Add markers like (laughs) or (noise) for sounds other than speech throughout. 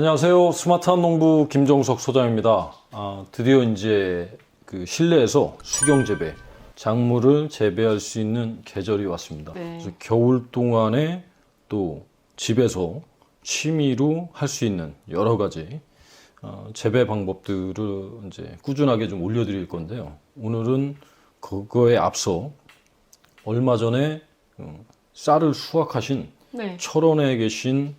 안녕하세요. 스마트한 농부 김종석 소장입니다. 아, 드디어 이제 그 실내에서 수경 재배, 작물을 재배할 수 있는 계절이 왔습니다. 네. 그래서 겨울 동안에 또 집에서 취미로 할 수 있는 여러 가지 어, 재배 방법들을 이제 꾸준하게 좀 올려드릴 건데요. 오늘은 그거에 앞서 얼마 전에 어, 쌀을 수확하신 네. 철원에 계신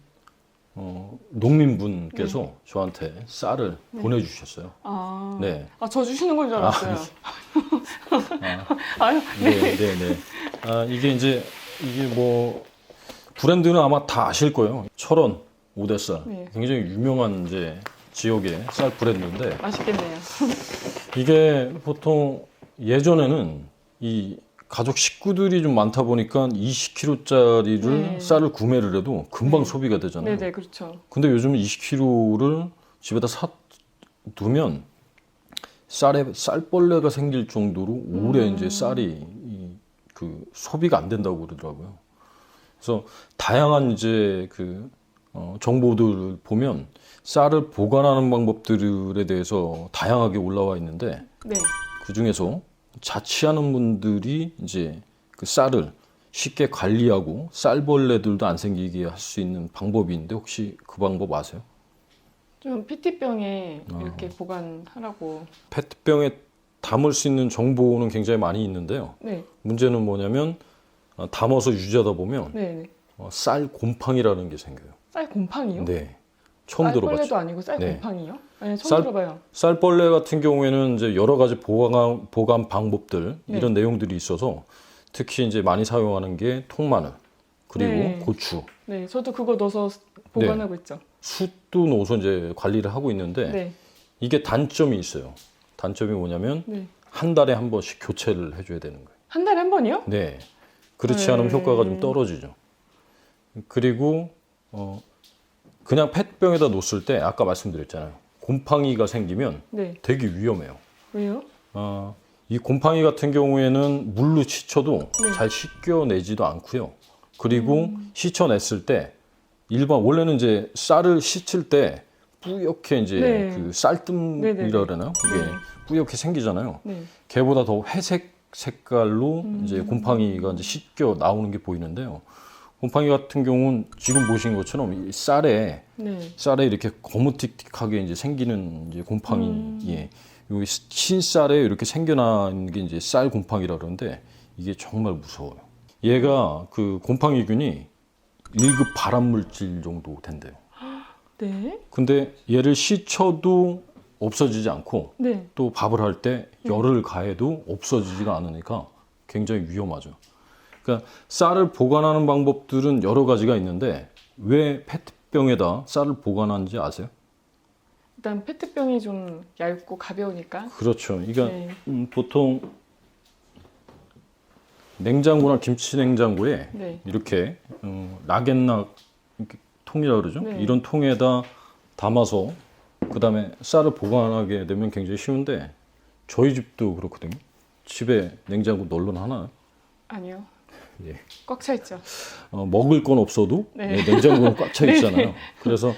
어, 농민분께서 저한테 쌀을 보내주셨어요. 아, 네. 아, 저 주시는 건 줄 알았어요. 아, (laughs) 유 네, 네, 네. 아, 이게 이제 이게 뭐 브랜드는 아마 다 아실 거예요. 철원 오대쌀. 네. 굉장히 유명한 이제 지역의 쌀 브랜드인데 맛있겠네요. (laughs) 이게 보통 예전에는 이 가족 식구들이 좀 많다 보니까 20kg짜리를 네. 쌀을 구매를 해도 금방 네. 소비가 되잖아요. 네네, 그렇죠. 근데 요즘은 20kg를 집에다 사 두면 쌀에 쌀벌레가 생길 정도로 오래 음. 이제 쌀이 이, 그 소비가 안 된다고 그러더라고요. 그래서 다양한 이제 그 어, 정보들을 보면 쌀을 보관하는 방법들에 대해서 다양하게 올라와 있는데 네. 그 중에서 자취하는 분들이 이제 그 쌀을 쉽게 관리하고 쌀벌레들도 안 생기게 할 수 있는 방법이 있는데 혹시 그 방법 아세요? 좀 PT병에 어. 이렇게 보관하라고. 페트병에 담을 수 있는 정보는 굉장히 많이 있는데요. 네. 문제는 뭐냐면 어, 담아서 유지하다 보면 네 네. 어, 쌀 곰팡이라는 게 생겨요. 쌀 곰팡이요? 네, 처음 쌀벌레도 들어봤죠. 아니고 쌀 네. 곰팡이요? 네, 처음 쌀- 들어봐요. 쌀벌레 같은 경우에는 이제 여러 가지 보관 보관 방법들 네. 이런 내용들이 있어서 특히 이제 많이 사용하는 게 통마늘 그리고 네. 고추, 네, 저도 그거 넣어서 보관하고 있죠. 숯도 넣어서 이제 관리를 하고 있는데 네. 이게 단점이 있어요. 단점이 뭐냐면 네. 한 달에 한 번씩 교체를 해줘야 되는 거예요. 한 달에 한 번이요? 네. 그렇지 네. 않으면 효과가 좀 떨어지죠. 그리고 어 그냥 펫병에다 놓았을 때 아까 말씀드렸잖아요. 곰팡이가 생기면 네. 되게 위험해요. 왜요? 어, 이 곰팡이 같은 경우에는 물로 씻혀도 네. 잘 씻겨내지도 않고요. 그리고 음. 씻혀냈을 때 일반 원래는 이제 쌀을 씻을 때 뿌옇게 이제 네. 그. 쌀뜸이라 그러나요? 그게 네. 뿌옇게 생기잖아요. 네. 걔보다 더 회색 색깔로 음. 이제 곰팡이가 이제 씻겨 나오는 게 보이는데요. 곰팡이 같은 경우는 지금 보신 것처럼 이 쌀에 네. 쌀에 이렇게 거무틱틱하게 이제 생기는 이제 곰팡이, 음. 예, 여기 흰쌀에 이렇게 생겨나는 게 이제 쌀 곰팡이라 그러는데 이게 정말 무서워요. 얘가 그 곰팡이균이 1급 발암 물질 정도 된대요. (gasps) 네. 근데 얘를 씻혀도 없어지지 않고 네. 또 밥을 할 때 열을 가해도 없어지지가 않으니까 굉장히 위험하죠. 그러니까 쌀을 보관하는 방법들은 여러 가지가 있는데 왜 페트병에다 쌀을 보관하는지 아세요? 일단 페트병이 좀 얇고 가벼우니까. 그렇죠. 그러니까 네. 음, 보통 냉장고나 김치 냉장고에 네. 이렇게 음, 락앤락 이렇게 통이라 그러죠. 네. 이런 통에다 담아서 그 다음에 쌀을 보관하게 되면 굉장히 쉬운데 저희 집도 그렇거든요. 집에 냉장고 널론 하나요? 아니요. 예. 꽉차 있죠. 어, 먹을 건 없어도 네. 예, 냉장고는 꽉차 (laughs) 네. 있잖아요. 그래서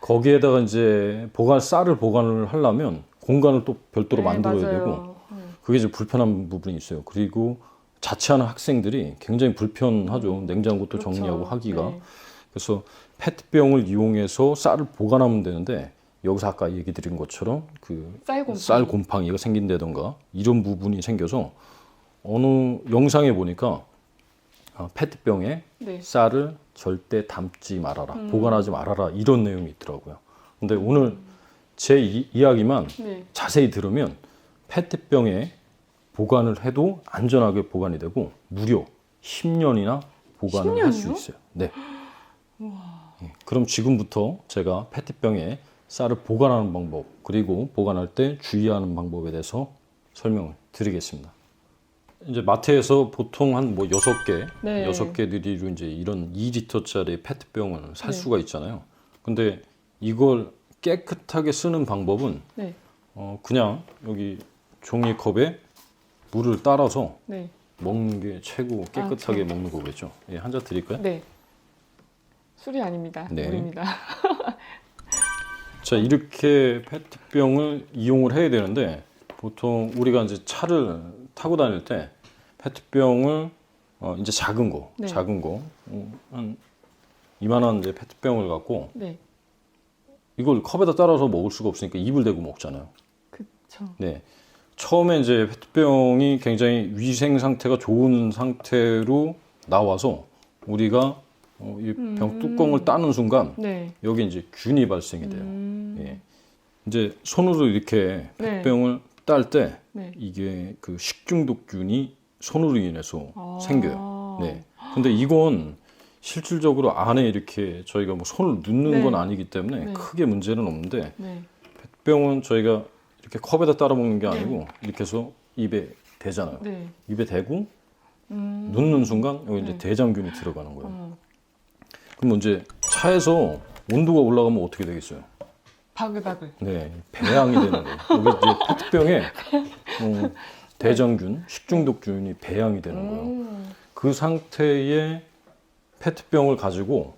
거기에다가 이제 보관 쌀을 보관을 하려면 공간을 또 별도로 네, 만들어야 맞아요. 되고 음. 그게 이제 불편한 부분이 있어요. 그리고 자취하는 학생들이 굉장히 불편하죠. 냉장고 또 그렇죠. 정리하고 하기가. 네. 그래서 페트병을 이용해서 쌀을 보관하면 되는데 여기서 아까 얘기 드린 것처럼 그. 쌀 곰팡이가 생긴다던가 이런 부분이 생겨서 어느 영상에 보니까 아, 페트병에 네. 쌀을 절대 담지 말아라, 음. 보관하지 말아라 이런 내용이 있더라고요. 근데 오늘 제 이, 이야기만 네. 자세히 들으면 페트병에 보관을 해도 안전하게 보관이 되고 무려 10년이나 보관을 할수 10년이요? 있어요. 네. 예, 그럼 지금부터 제가 페트병에 쌀을 보관하는 방법 그리고 보관할 때 주의하는 방법에 대해서 설명을 드리겠습니다. 이제 마트에서 보통 한 뭐 여섯 개, 네. 여섯 개 들이 이제 이런 2리터짜리 페트병을 살 네. 수가 있잖아요. 근데 이걸 깨끗하게 쓰는 방법은 네. 어, 그냥 여기 종이컵에 물을 따라서 네. 먹는 게 최고 깨끗하게 아, 먹는 거겠죠. 예, 한 잔 드릴까요? 네. 술이 아닙니다. 네. 물입니다. (laughs) 자 이렇게 페트병을 이용을 해야 되는데 보통 우리가 이제 차를 타고 다닐 때 페트병을 어, 이제 작은 거, 네. 작은 거, 음, 한 이만한 이제 페트병을 갖고 네. 이걸 컵에다 따라서 먹을 수가 없으니까 입을 대고 먹잖아요. 그쵸. 네. 처음에 이제 페트병이 굉장히 위생 상태가 좋은 상태로 나와서 우리가 어, 이병 뚜껑을 따는 순간 네. 여기 이제 균이 발생이 돼요. 음. 예. 이제 손으로 이렇게 네. 페트병을 딸 때 네. 이게 그 식중독균이 손으로 인해서 아. 생겨요. 네. 근데 이건 실질적으로 안에 이렇게 저희가 뭐 손을 넣는 네. 건 아니기 때문에 네. 크게 문제는 없는데 네. 병은 저희가 이렇게 컵에다 따라 먹는 게 네. 아니고 이렇게 해서 입에 대잖아요. 네. 입에 대고 음. 눕는 순간 여기 이제 네. 대장균이 들어가는 거예요. 어. 그럼 이제 차에서 온도가 올라가면 어떻게 되겠어요? 바글바글. 네, 배양이 되는 거예요. 이제 페트병에 어, (laughs) 대장균, 식중독균이 배양이 되는 거예요. 음. 그 상태의 페트병을 가지고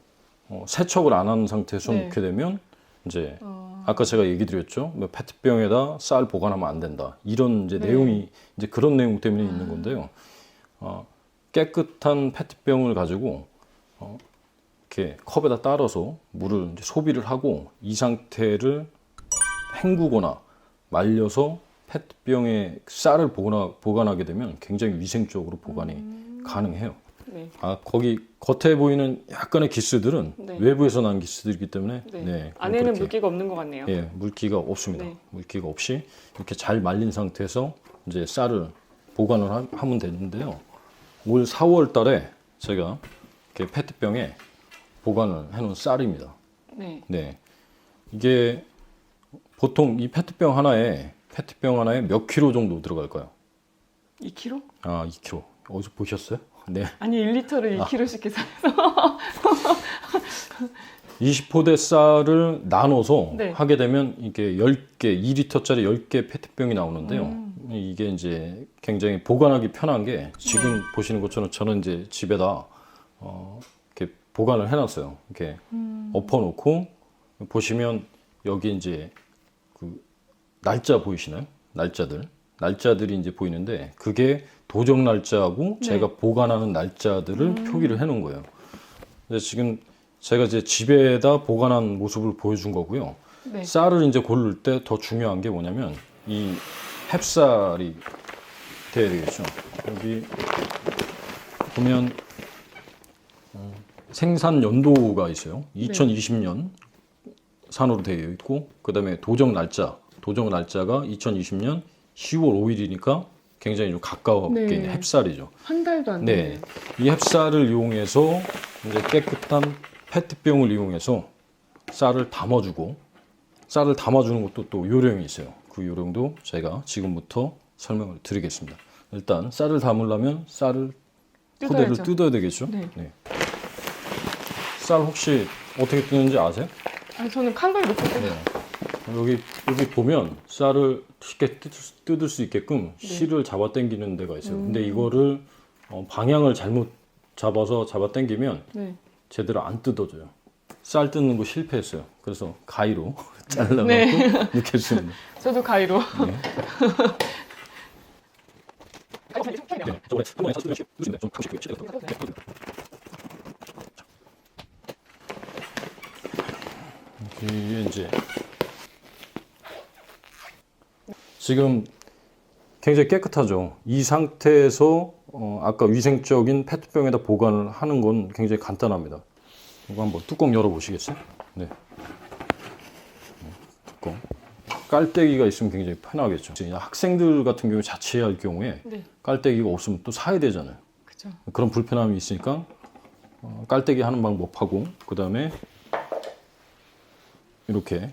어, 세척을 안한 상태에서 네. 놓게 되면 이제 어. 아까 제가 얘기 드렸죠. 뭐 페트병에다 쌀 보관하면 안 된다. 이런 이제 네. 내용이 이제 그런 내용 때문에 있는 건데요. 어, 깨끗한 페트병을 가지고 어, 이렇게 컵에다 따라서 물을 소비를 하고 이 상태를 헹구거나 말려서 페트병에 쌀을 보관하, 보관하게 되면 굉장히 위생적으로 보관이 가능해요. 네. 아 거기 겉에 보이는 약간의 기스들은 네. 외부에서 난 기스들이기 때문에 네. 네, 안에는 그렇게. 물기가 없는 것 같네요. 예, 물기가 없습니다. 네. 물기가 없이 이렇게 잘 말린 상태에서 이제 쌀을 보관을 하, 하면 되는데요. 올 4월 달에 제가 이렇게 페트병에 보관을 해놓은 쌀입니다. 네. 네. 이게 보통 이 페트병 하나에 페트병 하나에 몇 킬로 정도 들어갈까요? 2kg? 아, 2킬로. 어디서 보셨어요? (laughs) 네. 아니 1리터를 아. 2kg씩 계산. 20포대 쌀을 나눠서 네. 하게 되면 이게 10개, 2리터짜리 10개 페트병이 나오는데요. 음. 이게 이제 굉장히 보관하기 편한 게 지금 네. 보시는 것처럼 저는 이제 집에다 어, 보관을 해놨어요. 이렇게 음. 엎어놓고 보시면 여기 이제 그 날짜 보이시나요? 날짜들. 날짜들이 이제 보이는데 그게 도정 날짜하고 네. 음. 제가 보관하는 날짜들을 표기를 해놓은 거예요. 근데 지금 제가 이제 집에다 보관한 모습을 보여준 거고요. 네. 쌀을 이제 고를 때 더 중요한 게 뭐냐면 이 햅쌀이 돼야 되겠죠. 여기 보면 어, 생산 연도가 있어요. 2020년 산으로 되어 있고 그다음에 도정 날짜, 도정 날짜가 2020년 10월 5일이니까 굉장히 좀 가까웠게 네. 있는 햅쌀이죠. 한 달도 안 네. 이 햅쌀을 이용해서 이제 깨끗한 페트병을 이용해서 쌀을 담아주고 쌀을 담아주는 것도 또 요령이 있어요. 그 요령도 제가 지금부터 설명을 드리겠습니다. 일단 쌀을 담으려면 쌀을 포대를 뜯어야죠. 뜯어야 되겠죠? 네. 쌀 혹시 어떻게 뜯는지 아세요? 아니 저는 칼로 이렇게 뜯 네. 여기 여기 보면 쌀을 쉽게 뜯을, 수- 뜯을 수 있게끔 네. 실을 잡아 당기는 데가 있어요. 근데 음. 이거를 어, 방향을 잘못 잡아서 잡아 당기면 네. 제대로 안 뜯어져요. 쌀 뜯는 거 실패했어요. 그래서 가위로 (laughs) 잘라놓고 네. 넣겠습니다. (laughs) 저도 가위로. 네. (laughs) 이게 이제 지금 굉장히 깨끗하죠. 이 상태에서 어, 아까 위생적인 페트병에다 보관을 하는 건 굉장히 간단합니다. 이거 한번 뚜껑 열어 보시겠어요? 네. 뚜껑. 깔때기가 있으면 굉장히 편하겠죠. 학생들 같은 경우에 자취할 경우에 네. 깔때기가 없으면 또 사야 되잖아요. 그죠. 그런 불편함이 있으니까 어, 깔때기 하는 방법하고 그 다음에 이렇게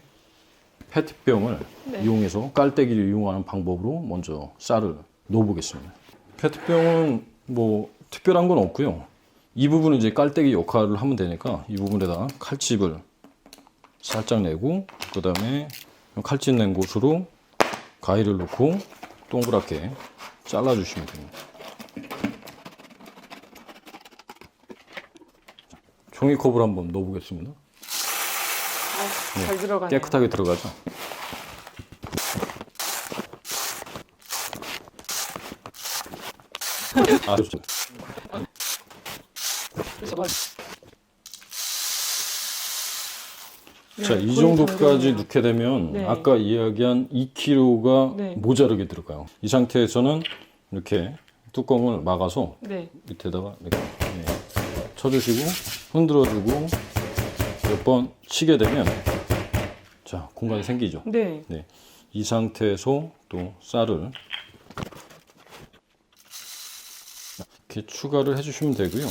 페트병을 네. 이용해서 깔때기를 이용하는 방법으로 먼저 쌀을 넣어보겠습니다. 페트병은 뭐 특별한 건 없고요. 이 부분은 이제 깔때기 역할을 하면 되니까 이 부분에다 칼집을 살짝 내고 그 다음에 칼집 낸 곳으로 가위를 넣고 동그랗게 잘라주시면 됩니다. 종이컵을 한번 넣어보겠습니다. 어, 잘 들어가네요. 깨끗하게 들어가죠. 아, 좋죠. 자, 네, 이 거의 정도까지. 넣게 되면 네. 아까 이야기한 2kg가 네. 모자르게 들어가요. 이 상태에서는 이렇게 뚜껑을 막아서 네. 밑에다가 이렇게 예, 쳐주시고 흔들어주고 몇 번 치게 되면 자 공간이 생기죠. 네. 네, 이 상태에서 또 쌀을 이렇게 추가를 해주시면 되고요.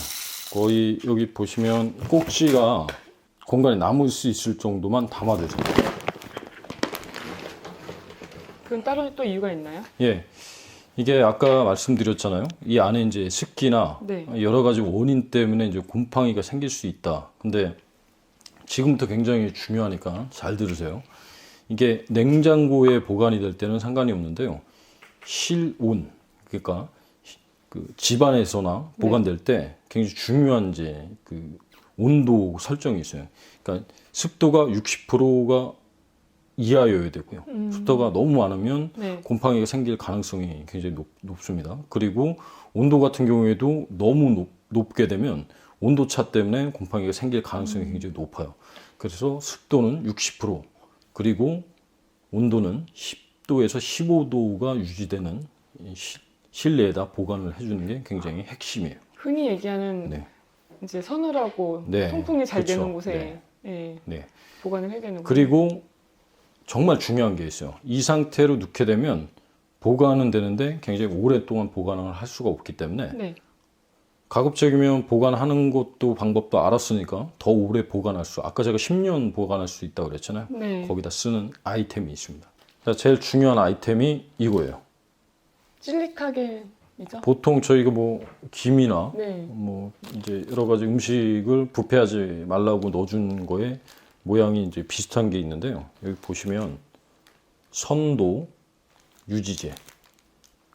거의 여기 보시면 꼭지가 공간이 남을 수 있을 정도만 담아주세요. 그건 따로 또 이유가 있나요? 예. 이게 아까 말씀드렸잖아요. 이 안에 이제 습기나 네. 여러 가지 원인 때문에 이제 곰팡이가 생길 수 있다. 근데 지금부터 굉장히 중요하니까 잘 들으세요. 이게 냉장고에 보관이 될 때는 상관이 없는데요. 실온, 그러니까 그 집안에서나 보관될 때 굉장히 중요한 이제 그 온도 설정이 있어요. 그러니까 습도가 60%가 이하여야 되고요. 습도가 너무 많으면 네. 곰팡이가 생길 가능성이 굉장히 높, 습니다 그리고 온도 같은 경우에도 너무 높, 높게 되면 온도 차 때문에 곰팡이가 생길 가능성이 굉장히 높아요. 그래서 습도는 60% 그리고 온도는 10도에서 15도가 유지되는 이 시- 실내에다 보관을 해주는 게 굉장히 핵심이에요. 흔히 얘기하는 네. 이제 서늘하고 네. 통풍이 잘 그쵸. 되는 곳에 예, 네. 보관을 해야 되는 그리고 정말 중요한 게 있어요. 이 상태로 넣게 되면 보관은 되는데 굉장히 오랫동안 보관을 할 수가 없기 때문에 네. 가급적이면 보관하는 것도 방법도 알았으니까 더 오래 보관할 수 아까 제가 10년 보관할 수 있다고 그랬잖아요. 네. 거기다 쓰는 아이템이 있습니다. 자, 제일 중요한 아이템이 이거예요. 찔릭하게이죠? 보통 저희가 뭐 김이나 네. 뭐 이제 여러 가지 음식을 부패하지 말라고 넣어준 거에 모양이 이제 비슷한 게 있는데요. 여기 보시면 선도 유지제,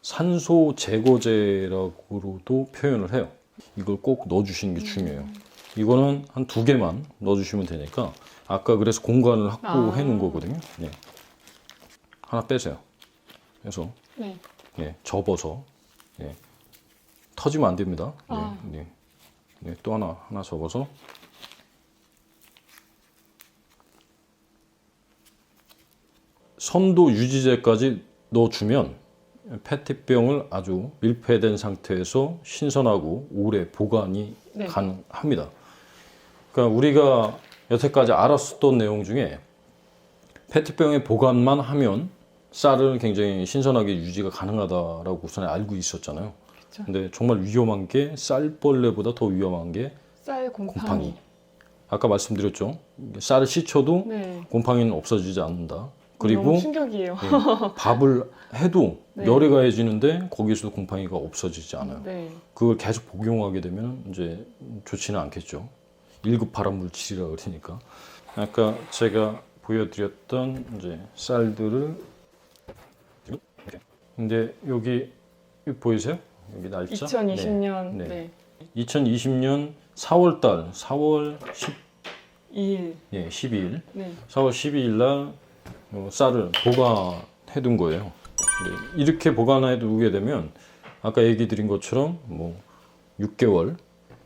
산소 제거제라고도 표현을 해요. 이걸 꼭 넣어주시는 게 중요해요. 이거는 한 두 개만 넣어주시면 되니까 아까 그래서 공간을 확보해 놓은 아. 거거든요. 네. 하나 빼세요. 그래서 네. 예, 접어서 예, 터지면 안 됩니다. 네, 아. 네, 네, 또 하나 하나 접어서 선도 유지제까지 넣어주면 페트병을 아주 밀폐된 상태에서 신선하고 오래 보관이 네. 가능합니다. 그러니까 우리가 여태까지 알았었던 내용 중에 페트병에 보관만 하면 쌀은 굉장히 신선하게 유지가 가능하다라고 우선 알고 있었잖아요. 그쵸. 근데 정말 위험한 게 쌀벌레보다 더 위험한 게 쌀 곰팡이. 곰팡이. 아까 말씀드렸죠. 쌀을 씻혀도 네. 곰팡이는 없어지지 않는다. 너무 그리고 충격이에요. 예, 밥을 해도 (laughs) 네. 열이 가해지는데 거기서도 곰팡이가 없어지지 않아요. 네. 그걸 계속 복용하게 되면 이제 좋지는 않겠죠. 1급 발암 물질이라 그러니까. 아까 제가 보여드렸던 이제 쌀들을 이제 여기 보이세요? 여기 날짜? 2020년 네. 네. 2020년 4월 달 4월 10, 2일. 예, 12일 네. 4월 4월 12일 날 어, 쌀을 보관해 둔 거예요. 네, 이렇게 보관해 두게 되면 아까 얘기 드린 것처럼 뭐 6개월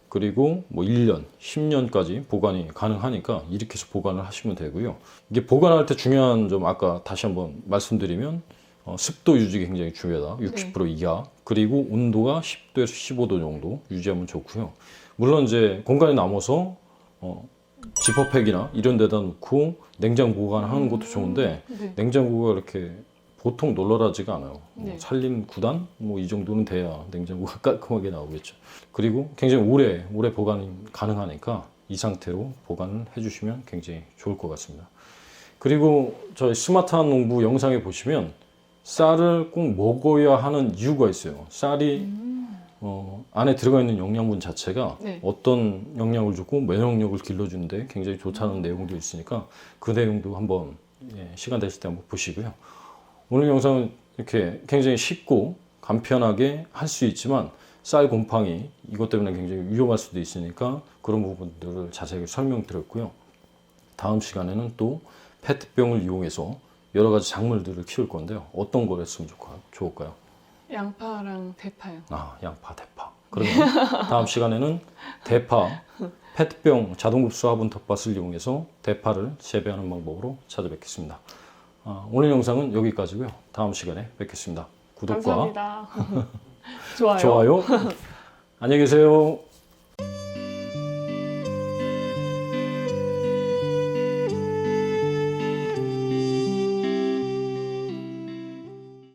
그리고 뭐 1년, 10년까지 보관이 가능하니까 이렇게 해서 보관을 하시면 되고요. 이게 보관할 때 중요한 점 아까 다시 한번 말씀드리면 어, 습도 유지가 굉장히 중요하다. 60% 이하. 그리고 온도가 10도에서 15도 정도 유지하면 좋고요. 물론 이제 공간이 남아서 어, 지퍼팩이나 이런 데다 놓고 냉장 보관하는 것도 좋은데 네. 냉장고가 이렇게 보통 놀라지가 않아요. 뭐 네. 살림 9단 뭐 이 정도는 돼야 냉장고가 (laughs) 깔끔하게 나오겠죠. 그리고 굉장히 오래 오래 보관이 가능하니까 이 상태로 보관을 해주시면 굉장히 좋을 것 같습니다. 그리고 저희 스마트한 농부 영상에 보시면 쌀을 꼭 먹어야 하는 이유가 있어요. 쌀이 어, 안에 들어가 있는 영양분 자체가 네. 어떤 영향을 주고 면역력을 길러주는데 굉장히 좋다는 내용도 있으니까 그 내용도 한번 예, 시간 되실 때 한번 보시고요. 오늘 영상은 이렇게 굉장히 쉽고 간편하게 할 수 있지만 쌀 곰팡이 이것 때문에 굉장히 위험할 수도 있으니까 그런 부분들을 자세하게 설명드렸고요. 다음 시간에는 또 페트병을 이용해서 여러 가지 작물들을 키울 건데요. 어떤 걸 했으면? 좋을까요? 양파랑 대파요. 아, 양파, 대파. 그러면 다음 시간에는 대파, 페트병 자동급수 화분 텃밭을 이용해서 대파를 재배하는 방법으로 찾아뵙겠습니다. 아, 오늘 영상은 여기까지고요. 다음 시간에 뵙겠습니다. 구독과 감사합니다. (laughs) 좋아요. 좋아요. 안녕히 (laughs) 계세요.